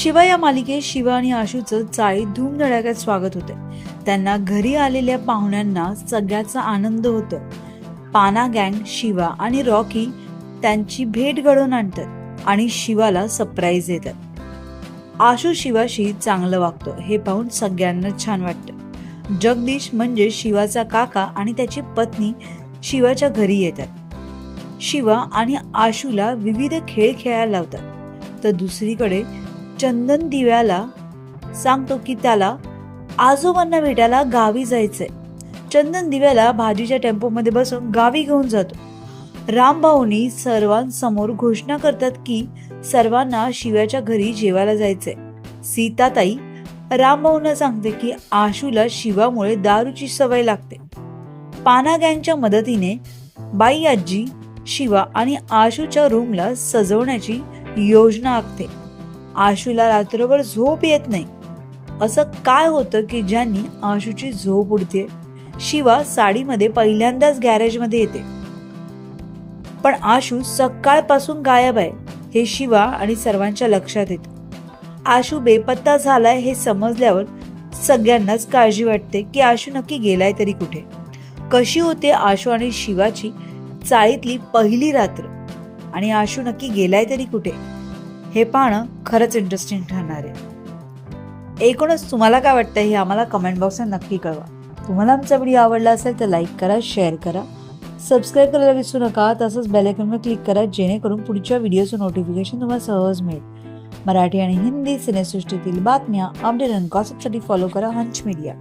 शिवा या मालिकेत शिवा आणि आशूचं चाळीत धूमधडाक्यात स्वागत होते त्यांना घरी आलेल्या पाहुण्यांना सगळ्याचा आनंद होतो. पाना गँग शिवा आणि रॉकी त्यांची भेट घडवून आणतात आणि शिवाला सरप्राईज देतात. आशू शिवाशी चांगलं वागतो हे पाहून सगळ्यांना छान वाटतं. जगदीश म्हणजे शिवाचा काका आणि त्याची पत्नी शिवाच्या घरी येतात. शिवा आणि आशूला विविध खेळ खेळायला लावतात. तर दुसरीकडे चंदन दिव्याला सांगतो की त्याला आजोबांना भेटायला गावी जायचंय. चंदन दिव्याला भाजीच्या टेम्पोमध्ये बसून गावी घेऊन जातो. रामभाऊनी सर्वांसमोर घोषणा करतात की सर्वांना शिव्याच्या घरी जेवायला जायचंय. सीताताई रामभाऊंना सांगते की आशूला शिवामुळे दारूची सवय लागते. पाना गँगच्या मदतीने बाई आजी शिवा आणि आशूच्या रूमला सजवण्याची योजना आखते. आशूला रात्रभर झोप येत नाही. असं काय होतं की ज्यांनी आशूची झोप उडते शिवा साडीमध्ये पहिल्यांदाच गॅरेजमध्ये येते. पण आशू सकाळपासून गायब आहे हे शिवा आणि सर्वांच्या लक्षात येतं. आशू बेपत्ता झालाय हे समजल्यावर सगळ्यांनाच काळजी वाटते की आशू नक्की गेलाय तरी कुठे. कशी होते आशू आणि शिवाची चाळीतली पहिली रात्र? आणि आशू नक्की गेलाय तरी कुठे? हे पाहणं खरंच इंटरेस्टिंग ठरणार आहे. एकूणच तुम्हाला काय वाटतं हे आम्हाला कमेंट बॉक्समध्ये नक्की कळवा. तुम्हाला आमचा व्हिडिओ आवडला असेल तर लाईक करा शेअर करा. सबस्क्राईब करायला विसरू नका तसंच बेलायकॉनवर क्लिक करा जेणेकरून पुढच्या व्हिडिओचं नोटिफिकेशन तुम्हाला सहज मिळेल. मराठी आणि हिंदी सिनेसृष्टीतील बातम्या अपडेट अँड गॉसिपसाठी फॉलो करा हंच मीडिया